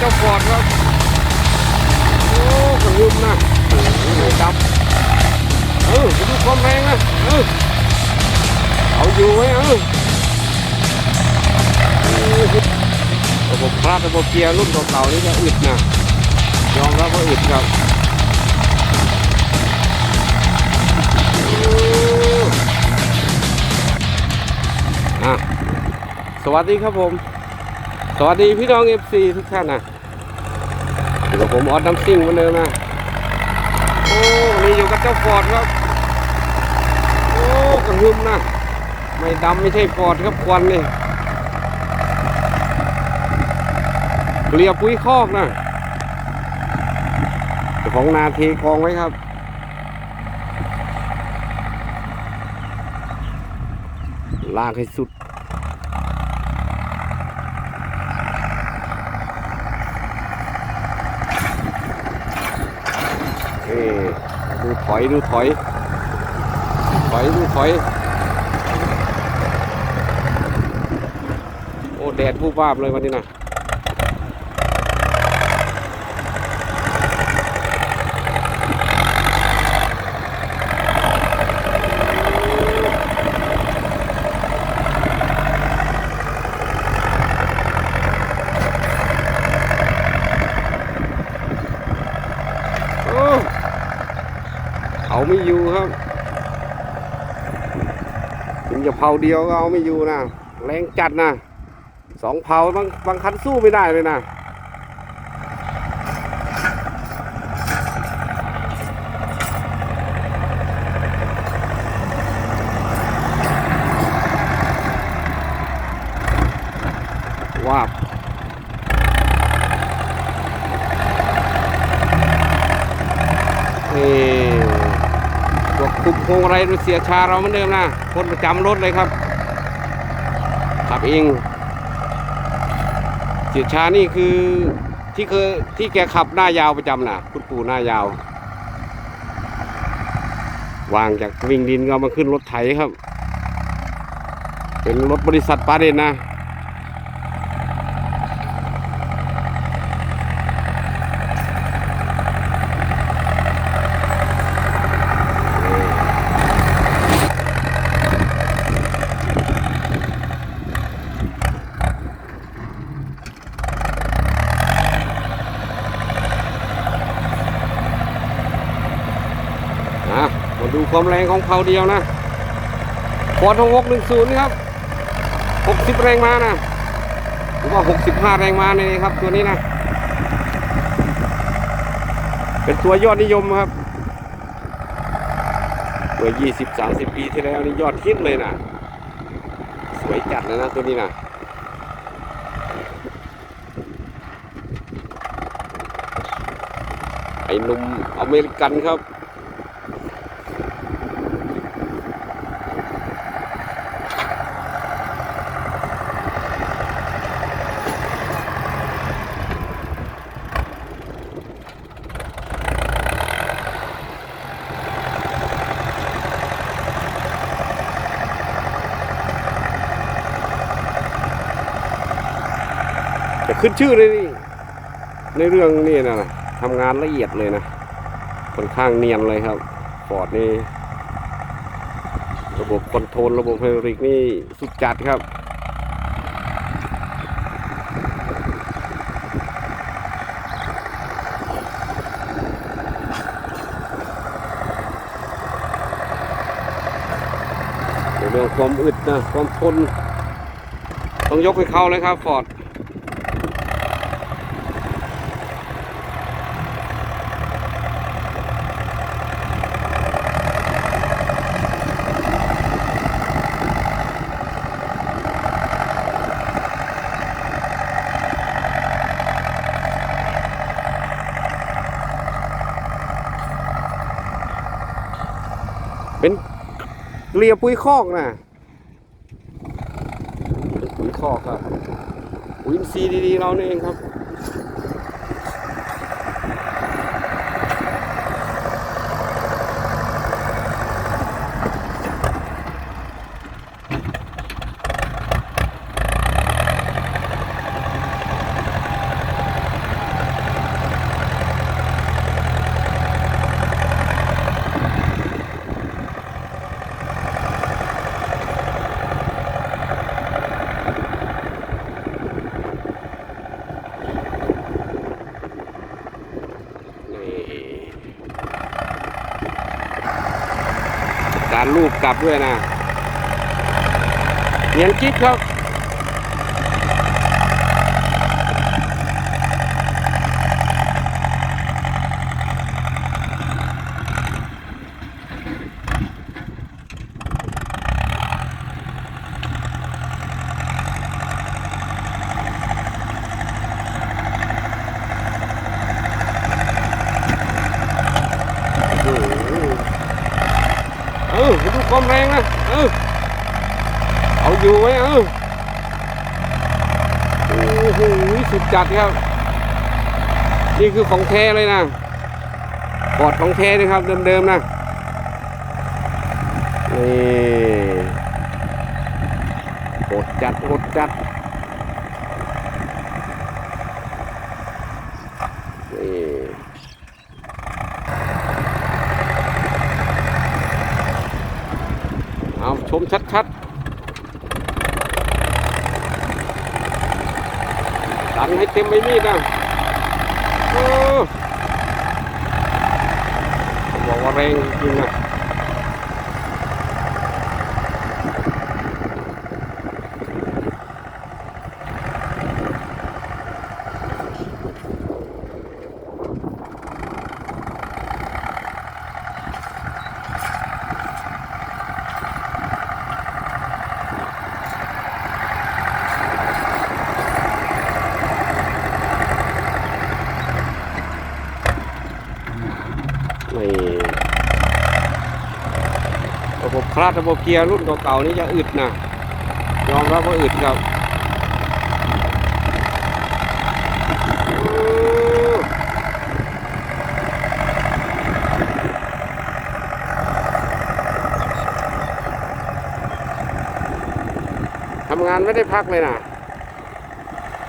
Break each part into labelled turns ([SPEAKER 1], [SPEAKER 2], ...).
[SPEAKER 1] เจ้าฟอร์ดครับ โอ้กระหึ่มนะโอ้โหดับเออไปดูความแรงนะเออเอาอยู่ไว้เออโอ้โหระบบคลาสระบบเกียร์รุ่นเก่าๆนี่ก็อึดนะยอมรับว่าอึดครับอ้อะสวัสดีครับผม สวัสดีพี่น้องเอฟซีทุกท่านนะอยู่กับผมออสน้ำซิ่งเหมือนเดิมนะโอ้วันนี้อยู่กับเจ้าฟอร์ดครับ โอ้กระหึ่มนะ ไม่ดำไม่ใช่ฟอร์ดครับควันนี่เกลียปุ๋ยคอกนะเจ้าของนาเทกองไว้ครับลากให้สุด เอ้ดู ถอยดูถอย ถอยดูถอย โอ้แดดผู้บ้าบเลยวันนี้นะ ไม่อยู่ครับถึงจะเผาเดียวก็เอาไม่อยู่นะแรงจัดนะสองเผาบางบางคันสู้ไม่ได้เลยนะ ว้าบเอ คุมพวงอะไรรถเสียชาเราเหมือนเดิมนะคนประจำรถเลยครับ ขับเอง เสียชานี่คือที่เคยที่แกขับหน้ายาวประจำนะคุณปู่หน้ายาว วางจากวิ่งดินก็เอามาขึ้นรถไถครับ เป็นรถบริษัทปาเดนนะ นะมา ดูความแรงของเผาเดียวนะฟอร์ดหกหนึ่งศูนย์ครับหกสิบแรงมานะหรือว่าหกสิบห้าแรงม้านี่ครับ ตัวนี้นะ เป็นตัวยอดนิยมครับเมื่อยี่สิบสามสิบปีที่แล้วนี่ยอดฮิตเลยนะสวยจัดเลยนะตัวนี้นะไอ้หนุ่มอเมริกันครับ ขึ้นชื่อเลยนี่ในเรื่องนี่นะทำงานละเอียดเลยนะค่อนข้างเนียนเลยครับฟอร์ดนี่ระบบคอนโทรลระบบไฮดริกนี่สุดจัดครับในเรื่องความอึดนะความทนต้องยกให้เขาเลยครับฟอร์ด เป็นเกลียปุ๋ยคอกนะปุ๋ยคอกครับปุ๋ยอินทรีย์ดีๆเรานี่เองครับ โกลับด้วยนะเนียนกิ๊บครับ โอ้โหเก้มแรงนะเออเอาอยู่ไว้เออโอ้โหสุดจัดครับ นี่คือของแท้เลยนะปอดของแท้นะครับ เดิมๆนะนี่โหดจัดโหดจัดนี่ เอาช มชัดๆดันให้เต็มไม่มีดนะโอ้บอกว่าแรงจริงนะ คลาดระบบเกียร์รุ่นเก่าๆนี่จะอึดนะยอมรับว่าอึดครับทำงานไม่ได้พักเลยนะ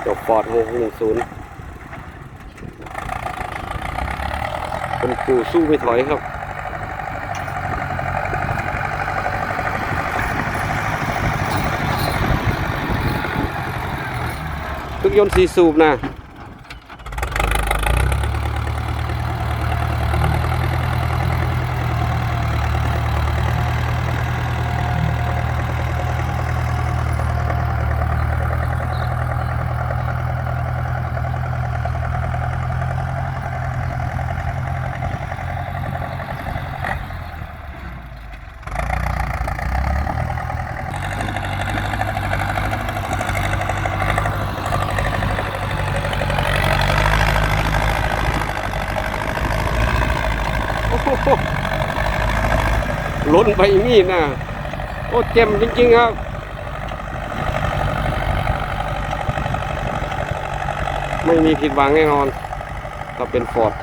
[SPEAKER 1] จบปอด610เป็นปู่สู้ไม่ถอยครับ เครื่อง ยนต์สีสูบนะโอ้โห ล้นไปมีดนะโอ้เจ็มจริงๆครับไม่มีผิดหวังแน่นอนถ้าเป็นฟอร์ด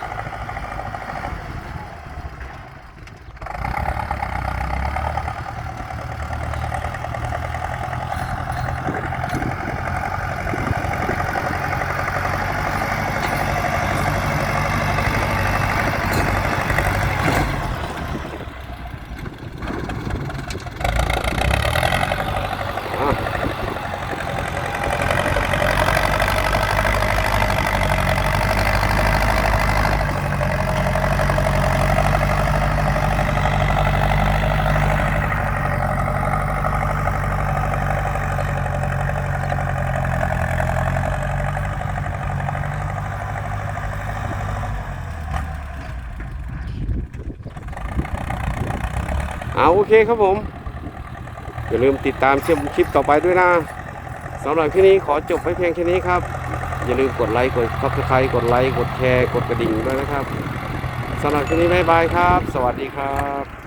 [SPEAKER 1] เอาโอเคครับผม อย่าลืมติดตามชมคลิปต่อไปด้วยนะสำหรับที่นี้ขอจบไว้เพียงแค่นี้ครับ อย่าลืมกดไลค์กดซับสไครต์กดไลค์กดแชร์กดกระดิ่งด้วยนะครับสำหรับที่นี้บ๊ายบายครับ สวัสดีครับ